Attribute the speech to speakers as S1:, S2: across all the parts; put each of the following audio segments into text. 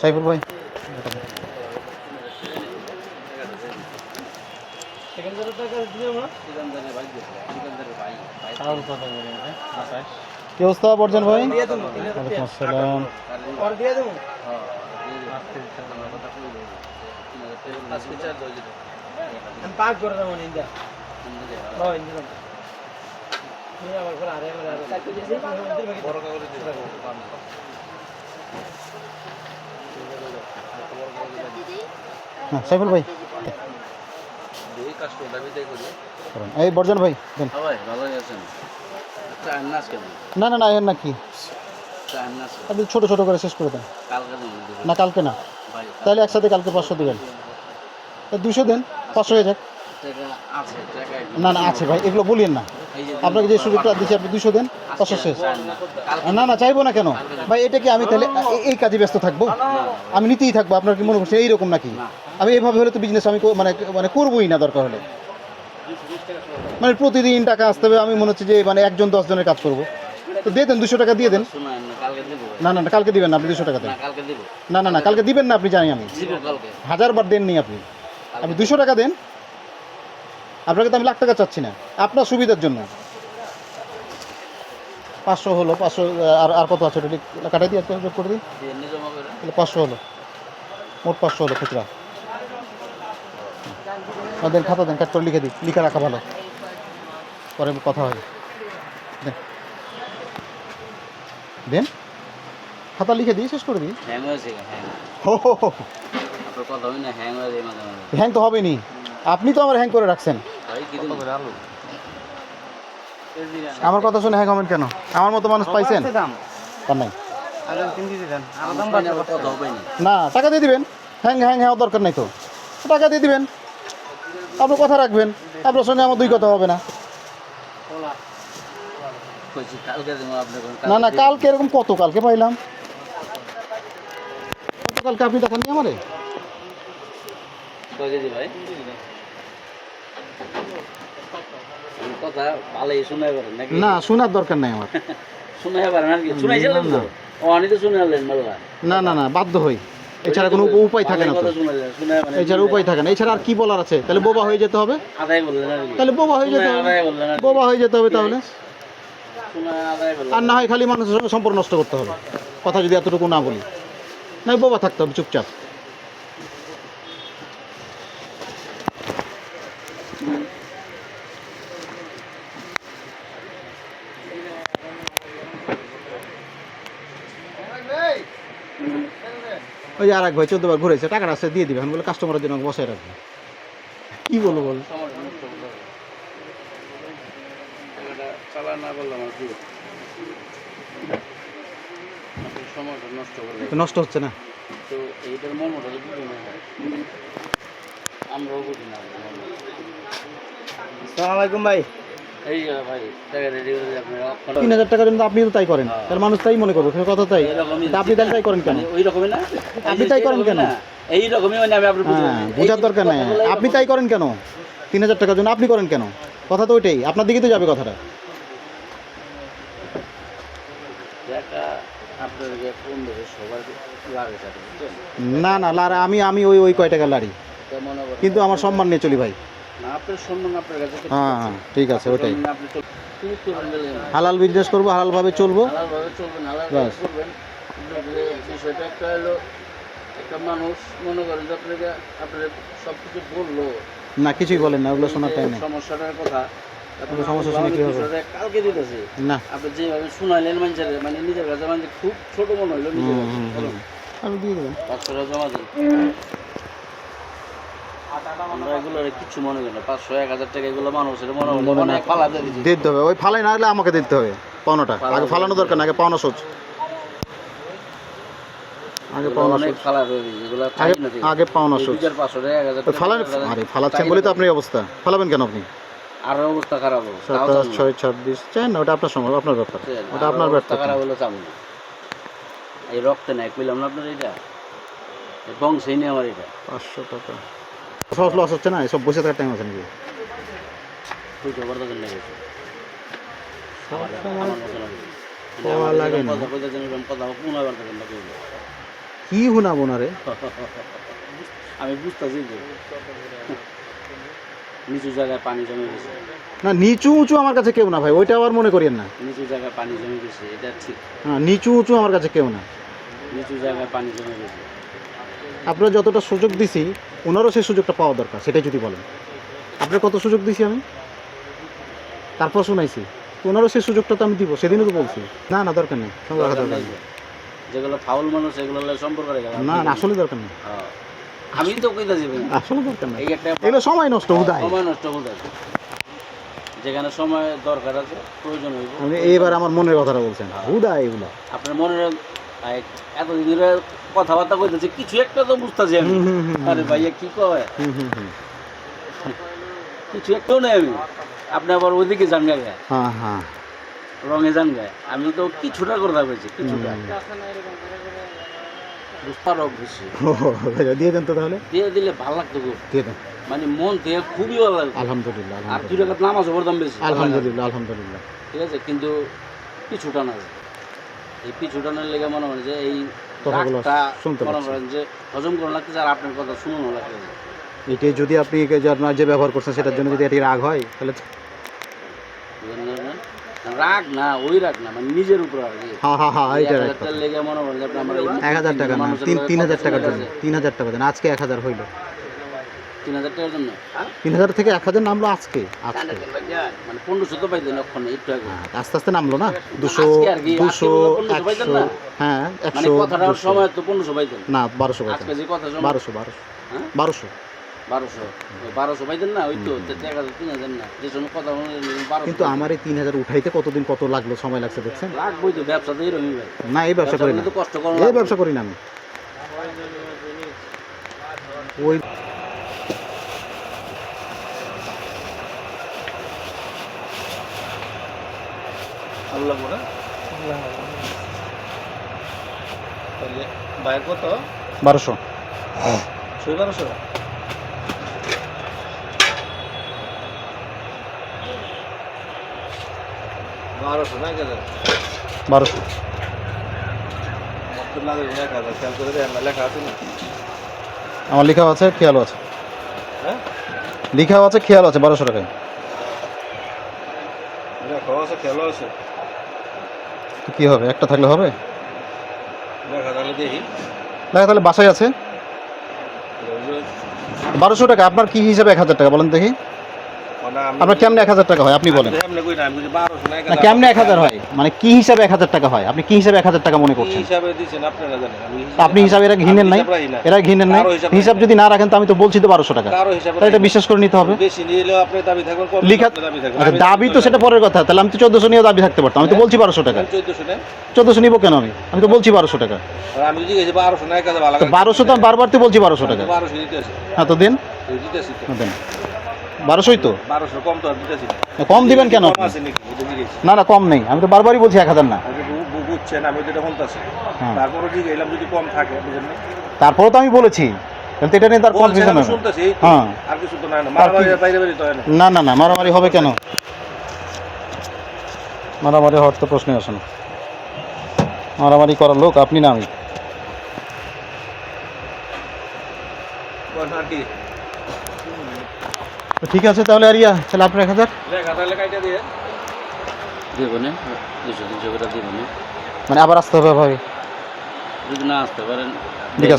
S1: সাইফুল ভাই। কি অবস্থা, বর্জন ভাই? ওয়ালাইকুম আসসালাম।
S2: পাক করে দেবো আবার করে আরে আরে বড় কাগজে
S1: হ্যাঁ সাইফুল ভাই। এই বর্জন ভাই না না না, এর না কি আপনি ছোট ছোট করে শেষ করে দেন। না, কালকে না। তাহলে একসাথে কালকে পাঁচশো দেবেন। দুশো দেন, পাঁচশো হয়ে যাক। না না আছে ভাই এগুলো বলিয়েন না। আপনাকে যে সুযোগটা দিচ্ছি আপনি দুশো দেন পাঁচশো শেষ। না না চাইব না কেন? ভাই এটা কি আমি তাহলে এই কাজে ব্যস্ত থাকব? আমি নিতেই থাকব আপনার কি মনে করছেন এইরকম নাকি? আমি এভাবে হলে তো বিজনেস আমি মানে মানে করবোই না দরকার হলে। মানে প্রতিদিন টাকা আসতে হবে আমি মনে হচ্ছে যে মানে একজন দশ জনের কাজ করব। তো দিয়ে দেন দুশো টাকা দিয়ে দেন। না না না কালকে দিবেন না আপনি দুশো টাকা দেন। না না না কালকে দিবেন না আপনি জানি আমি। হাজার বার দেন নি আপনি। আপনি দুশো টাকা দেন আপনাকে তো আমি লাখ টাকা চাচ্ছি না। আপনার সুবিধার জন্য। পাঁচশো হলো পাঁচশো আর আর কত আছে ওটা? কাটাই দিয়ে যোগ করে দিন তাহলে পাঁচশো হলো। মোট পাঁচশো হলো খুচরা। দেন খাতা দেন কাট করে লিখে দিই। লিখে রাখা ভালো। পরে কথা হবে। দেন। দেন। খাতা লিখে দিই শেষ করে দিই। হো হো হো। হ্যাং তো হবে নি। আপনি তো আমার হ্যাং করে রাখছেন। আমার কথা শুনে হ্যাঁ হবেন কেন? আমার মতো মানুষ পাইছেন? নাই। না টাকা দিয়ে দিবেন। হ্যাং হ্যাং হ্যাঁ দরকার নাই তো। টাকা দিয়ে দিবেন। আপনি কথা রাখবেন। আপনার সঙ্গে আমার দুই কথা হবে না। না না কালকে এরকম কত? কালকে পাইলাম। কত কালকে আপনি দেখাননি আমারে? না, শোনার দরকার নাই আমার। না। না না, বাধ্য হই। এছাড়া কোনো উপায় থাকে না এছাড়া উপায় থাকে না। এছাড়া আর কি বলার আছে? তাহলে বোবা হয়ে যেতে হবে? তাহলে বোবা হয়ে যেতে হবে। বোবা হয়ে যেতে হবে তাহলে? আর না হয় খালি মানুষের সঙ্গে সম্পর্ক নষ্ট করতে হবে। কথা যদি এতটুকু না বলি। না, বোবা থাকতে হবে, চুপচাপ। ওই আর এক ভাই চোদ্দ বার ঘুরেছে টাকাটা আছে দিয়ে দিবে। আমি বলে কাস্টমারের জন্য বসায় রাখবে। কি বলব বল?
S3: নষ্ট
S1: হচ্ছে না?
S3: তো এইটার মর্মটা আমরাও বুঝি না।
S2: আসসালামাইকুম ভাই।
S3: টাকা
S1: তিন হাজার টাকার জন্য আপনি তো তাই করেন। তাহলে মানুষ তাই মনে করব কথা তাই। তা আপনি তাহলে তাই করেন কেন?
S3: মানে ওই রকমই না?
S1: আপনি তাই করেন কেন?
S3: এই রকমই মানে আমি
S1: হ্যাঁ বোঝার দরকার নাই। আপনি তাই করেন কেন? তিন হাজার টাকার জন্য আপনি করেন কেন? কথা তো ওইটাই। আপনার দিকে তো যাবে কথাটা।
S3: টাকা
S1: না না লারা আমি আমি ওই ওই কয় টাকা লাড়ি। কিন্তু আমার সম্মান নিয়ে চলি ভাই।
S3: না, আপনার সম্মান আপনার কাছে
S1: হ্যাঁ হ্যাঁ ঠিক আছে ওটাই। হালাল বিজনেস করব হালালভাবে চলবো। ব্যাস।
S3: বিষয়টা একটা হলো একটা মানুষ মনে করেন যে আপনাকে আপনার সব কিছু বলল।
S1: না কিছুই বলেন না ওগুলো শোনার টাইম
S3: সমস্যাটার কথা।
S1: সমস্যা শুনে কি হবে?
S3: কালকে দিতেছে।
S1: না।
S3: আপনি যেভাবে শুনাইলেন মানুষের মানে নিজের কাছে মানে খুব ছোট মনে হইল নিজের
S1: হুম,
S3: কাছে।
S1: হুম, হুম।
S3: বলুন,
S1: আমি দিয়ে দেবেন
S3: পাঁচশো টাকা জমা দিন। আমরা এগুলো কিচ্ছু মনে করি না। পাঁচশো এক হাজার টাকা এগুলো মানুষের মনে
S1: মনে
S3: অনেক ফালা দিয়ে দিচ্ছে
S1: দিতে হবে। ওই ফালাই না হলে আমাকে দিতে হবে পাওনাটা। আগে ফালানো দরকার না আগে পাওনা সোচ আগে পাওনা সোচ আগে পাওনা সোচ ফালান আরে ফালাচ্ছেন বলে তো আপনার অবস্থা। ফালাবেন কেন আপনি?
S3: আরও অবস্থা খারাপ হবে।
S1: সাতাশ। ছয় ছাব্বিশ চান না ওটা আপনার সময় আপনার ব্যাপার। ওটা আপনার ব্যাপার
S3: খারাপ হলে চাবো না। এই রক্তে নাই কইলাম না আপনার এটা বংশেই নেই আমার এটা
S1: পাঁচশো টাকা। সহজ লস হচ্ছে না? এসব বসে থাকার টাইম আছে নাকি?
S3: বুঝতে পারতো লেগেছে
S1: কি হুনাবো না রে?
S3: আমি বুঝতেছি নিচু জায়গায় পানি জমে গেছে।
S1: না নিচু উঁচু আমার কাছে কেউ না ভাই ওইটা আবার মনে করিয়েন না।
S3: নিচু জায়গায় পানি জমে গেছে এটা ঠিক।
S1: হ্যাঁ নিচু উঁচু আমার কাছে কেউ না।
S3: নিচু জায়গায় পানি জমে গেছে।
S1: আপনারা যতটা সুযোগ দিছি ওনারও সেই সুযোগটা পাওয়া দরকার সেটাই যদি বলেন। আপনার কত সুযোগ দিয়েছি আমি? তারপর শুনাইছি। ওনারও সেই সুযোগটা তো আমি দিব সেদিনও তো বলছি। না না দরকার নেই রাখা দরকার নেই।
S3: যেগুলো ফাউল মানুষ এগুলো সম্পর্ক রেখে
S1: না না আসলে দরকার নেই।
S3: হ্যাঁ। আমি তো কইতাছি ভাই।
S1: আসলে দরকার নেই। এগুলো সময় নষ্ট উদায়।
S3: সময় নষ্ট আছে যেখানে সময় দরকার আছে প্রয়োজন হইব।
S1: এইবার আমার মনের কথাটা বলছেন উদায় এগুলো
S3: আপনার মনের এতদিন ধরে কথাবার্তা কইতেছে কিছু একটা তো বুঝতেছি আমি। আরে ভাইয়া কি কয়? কিছু একটাও নেই আমি। আপনি আবার ওইদিকে যান গায়ে।
S1: হ্যাঁ হ্যাঁ।
S3: রঙে যান গায়ে। আমি তো কিছুটা কথা বলছি কিছুটা। বুঝতে পারো বেশি
S1: ও, দিয়ে দেন তো তাহলে।
S3: দিয়ে দিলে ভালো লাগতো খুব
S1: দিয়ে দেন।
S3: মানে মন থেকে খুবই ভালো লাগতো।
S1: আলহামদুলিল্লাহ
S3: আর দুই টাকা নামাজও পড়তাম বেশি।
S1: আলহামদুলিল্লাহ আলহামদুলিল্লাহ।
S3: ঠিক আছে কিন্তু পিছুটা না। এই পিছুটানোর লেগে মনে হয় যে এই
S1: কথাগুলো শুনতে
S3: মনে করেন যে হজম করা লাগতেছে আর আপনার কথা শুনুনো লাগতেছে।
S1: যদি আপনি আপনার যে ব্যবহার করছেন সেটার জন্য যদি এটি রাগ হয় তাহলে?
S3: রাগ না ওই রাগ না মানে নিজের উপর আর কি।
S1: হ্যাঁ হ্যাঁ হ্যাঁ রাগ।
S3: লেগে মনে যে আপনি আমার
S1: এক হাজার টাকা না টাকার জন্য টাকা দেন আজকে এক হাজার হইল।
S3: তিন হাজার টাকার জন্য।
S1: তিন হাজার থেকে এক হাজার নামলো আজকে আজকে।
S3: মানে পনেরোশো তো পাইতেন ওখানে একটু আগে।
S1: হ্যাঁ, আস্তে আস্তে নামলো না? দুশো দুশো
S3: বলল 1500 পাইতেন
S1: একশো হ্যাঁ
S3: মানে
S1: একশো
S3: কথাটার সময় তো পনেরোশো পাইতেন।
S1: না বারোশো
S3: আজকে
S1: পাইতেন
S3: যে কথা
S1: বারোশো বারোশো।
S3: হ্যাঁ?
S1: বারোশো।
S3: বারোশো। বারোশো পাইতেন না? ওই তো এক হাজার তিন হাজার না। যে সময় কথা
S1: কিন্তু আমার এই তিন হাজার উঠাইতে কতদিন কত লাগল? সময় লাগছে দেখছেন?
S3: লাগবই তো ব্যবসাতে এরকম ভাই।
S1: না এই ব্যবসা করি না।
S3: তো কষ্ট করা
S1: এই ব্যবসা করি না আমি। ওই
S2: আল্লাহ তাহলে বাইর কত?
S1: বারোশো।
S2: ছয় বারোশো? বারোশো না এক হাজার?
S1: বারোশো।
S2: আমার খেয়াল
S1: লেখাও আছে খেয়ালও আছে।
S2: হ্যাঁ?
S1: লেখাও আছে খেয়ালও আছে বারোশো টাকায়।
S2: লেখাও আছে খেয়ালও আছে।
S1: তো কী হবে? একটা থাকলে হবে?
S2: দেখা
S1: তাহলে বাসায় আছে? বারোশো টাকা আপনার কি হিসাবে এক হাজার টাকা বলেন দেখি। আপনার কেমনে এক হাজার টাকা হয়? আপনি বলেন।
S2: না
S1: কেমনে এক হাজার হয়? মানে কি হিসাবে এক হাজার টাকা হয়? আপনি কি হিসাবে এক হাজার টাকা মনে করছেন? আপনি হিসাবে এরা ঘিনেন নাই। এরা ঘিনেন নাই?
S2: হিসাব
S1: যদি না। রাখেন তো আমি তো বলছি তো বারোশো টাকা। তাহলে এটা বিশ্বাস করে নিতে হবে। লিখা
S2: দাবি
S1: আচ্ছা দাবি তো সেটা পরের কথা। তাহলে আমি তো চোদ্দশো নিয়েও দাবি থাকতে পারতাম। আমি তো বলছি বারোশো টাকা।
S2: চোদ্দশো
S1: নিবো কেন আমি? আমি তো বলছি বারোশো টাকা।
S2: বারোশো
S1: তো আমি বারবার তো বলছি বারোশো টাকা। হ্যাঁ তো দিন। হ্যাঁ, দেন। বারোশোই তো?
S2: বারোশো কম তো আর দিতেছি না।
S1: না, কম দিবেন কেন
S2: কম আছে নাকি? এটা জিজ্ঞেস
S1: না না কম নেই। আমি তো বারবারই বলছি এক হাজার না।
S2: আপনি বু- বু- বুঝছেন আমি
S1: হ্যাঁ।
S2: তারপরে জিজ্ঞেস এলাম যদি কম থাকে না?
S1: তো আমি বলেছি। তাহলে তো এটা নিয়ে তার
S2: বলছেন
S1: কনফিউশন
S2: আমি
S1: হবে।
S2: শুনতেছি এই তো।
S1: হ্যাঁ।
S2: আর কিছু তো নাই না। মারামারি আর বাইরে বাইরে তো হয় না।
S1: না না না মারামারি হবে কেন? মারামারি হওয়ার তো প্রশ্নই আসে না। মারামারি করার লোক আপনি না আমি।
S2: আর কি?
S1: ঠিক আছে তাহলে আর ইয়া তাহলে আপনার এক হাজার? মানে আবার আসতে হবে ভাই
S3: যদি না আসতে পারেন
S1: ঠিক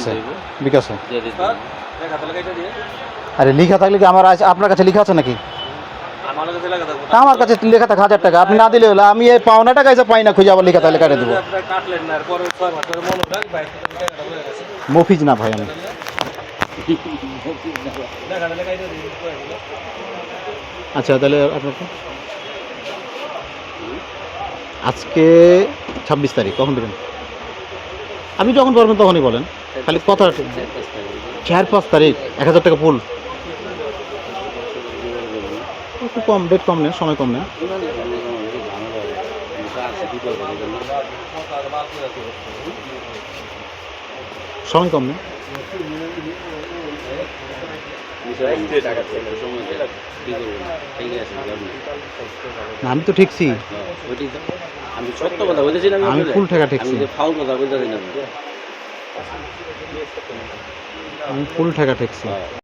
S1: বিকাশে
S3: দিয়ে দিতে
S2: স্যার,
S3: হবে।
S2: লেখা তাহলে কাইটা দিয়ে।
S1: আরে লিখা থাকলে কি আমার আপনার কাছে লিখা আছে নাকি?
S2: আমার কাছে লেখা থাকব
S1: আমার কাছে লেখা থাকে হাজার টাকা। আপনি না দিলে হলো আমি এই পাওনা টাকা এসে পাই না খুঁজে আবার লেখা তাহলে কাটে দেবো। মফিজ না ভাই আমি। আচ্ছা তাহলে আপনার আজকে ছাব্বিশ তারিখ, কখন দেবেন? আপনি যখন পারবেন তখনই বলেন। খালি কথা চার পাঁচ তারিখ, এক হাজার টাকা ফুল। একটু কম ডেট কম নেন, সময় কম নেন। সময় কম নেন। আমি তো ঠিকছি।
S3: আমি সত্য কথা বলতেছি না
S1: আমি ফুল
S3: ঠেকা
S1: ঠেকছি।
S3: ফাউল কথা বলতেছি না
S1: আমি ফুল ঠেকা ঠেকছি।